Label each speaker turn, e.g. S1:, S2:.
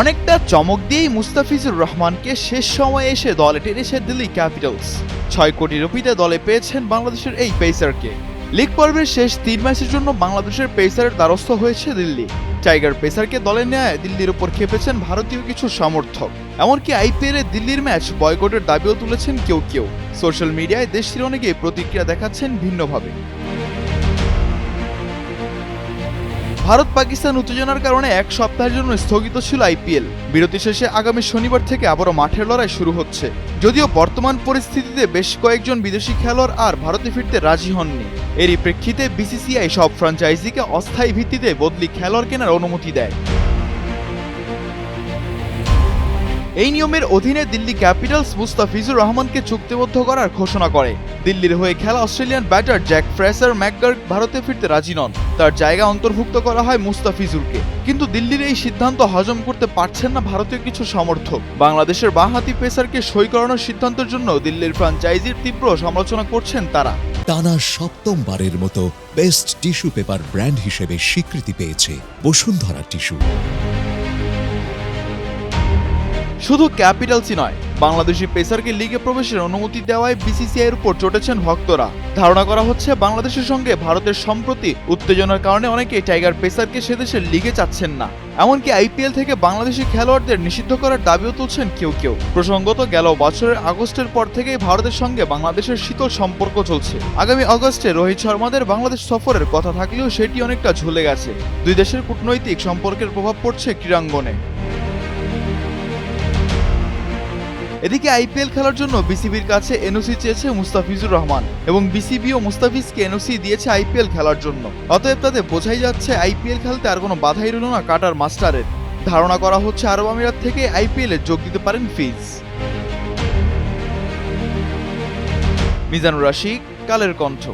S1: অনেকটা চমক দিয়েই মুস্তাফিজুর রহমানকে শেষ সময়ে এসে দলে টেনেছে দিল্লি ক্যাপিটালস। ছয় কোটি রুপিতে দলে পেয়েছেন বাংলাদেশের এই পেসারকে। লিগ পর্বের শেষ তিন ম্যাচের জন্য বাংলাদেশের পেসারের দ্বারস্থ হয়েছে দিল্লি। টাইগার পেসারকে দলে নেয় দিল্লির উপর খেপেছেন ভারতীয় কিছু সমর্থক। এমনকি আইপিএলে দিল্লির ম্যাচ বয়কটের দাবিও তুলেছেন কেউ কেউ। সোশ্যাল মিডিয়ায় দেশটির অনেকে প্রতিক্রিয়া দেখাচ্ছেন ভিন্নভাবে। ভারত পাকিস্তান উত্তেজনার কারণে এক সপ্তাহের জন্য স্থগিত ছিল আইপিএল। বিরতি শেষে আগামী শনিবার থেকে আবারও মাঠের লড়াই শুরু হচ্ছে। যদিও বর্তমান পরিস্থিতিতে বেশ কয়েকজন বিদেশি খেলোয়াড় আর ভারতে ফিরতে রাজি হননি। এরই প্রেক্ষিতে বিসিসিআই সব ফ্রাঞ্চাইজিকে অস্থায়ী ভিত্তিতে বদলি খেলোয়াড় কেনার অনুমতি দেয়। এই নিয়মের অধীনে দিল্লি ক্যাপিটালস মুস্তাফিজুর রহমানকে চুক্তিবদ্ধ করার ঘোষণা করে। দিল্লির হয়ে খেলা Australian batter Jake Fraser McGurk ভারতে ফিরতে রাজি নন। তার জায়গা অন্তর্ভুক্ত করা হয় মুস্তাফিজুরকে। কিন্তু দিল্লির এই সিদ্ধান্ত হজম করতে পারছেন না ভারতীয় কিছু সমর্থক। বাংলাদেশের বাঁহাতি পেসারকে সই করানোর সিদ্ধান্তের জন্য দিল্লির ফ্রাঞ্চাইজির তীব্র সমালোচনা করছেন তারা।
S2: টানা সপ্তমবারের মতো বেস্ট টিস্যু পেপার ব্র্যান্ড হিসেবে স্বীকৃতি পেয়েছে বসুন্ধরা টিস্যু।
S1: শুধু ক্যাপিটালসই নয়, বাংলাদেশি পেসারকে লিগে প্রবেশের অনুমতি দেওয়ায় বিসিসিআই এর উপর চটেছেন ভক্তরা। ধারণা করা হচ্ছে, বাংলাদেশের সঙ্গে ভারতের সম্প্রতি উত্তেজনার কারণে অনেকে টাইগার পেসারকে সে দেশের লিগে চাচ্ছেন না। এমনকি আইপিএল থেকে বাংলাদেশি খেলোয়াড়দের নিষিদ্ধ করার দাবিও তুলছেন কেউ কেউ। প্রসঙ্গত, গেল বছরের আগস্টের পর থেকেই ভারতের সঙ্গে বাংলাদেশের শীতল সম্পর্ক চলছে। আগামী আগস্টে রোহিত শর্মাদের বাংলাদেশ সফরের কথা থাকলেও সেটি অনেকটা ঝুলে গেছে। দুই দেশের কূটনৈতিক সম্পর্কের প্রভাব পড়ছে ক্রীড়াঙ্গনে। এদিকে আইপিএল খেলার জন্য বিসিবির কাছে এনওসি চেয়েছে মুস্তাফিজুর রহমান এবং বিসিবি ও মুস্তাফিজকে এনওসি দিয়েছে আইপিএল খেলার জন্য। অতএব তাতে বোঝাই যাচ্ছে আইপিএল খেলতে আর কোনো বাধাই রইল না কাটার মাস্টারের। ধারণা করা হচ্ছে আরব আমিরাত থেকে আইপিএলে যোগ দিতে পারেন ফিজ। মিজানুর রাশিক, কালের কণ্ঠ।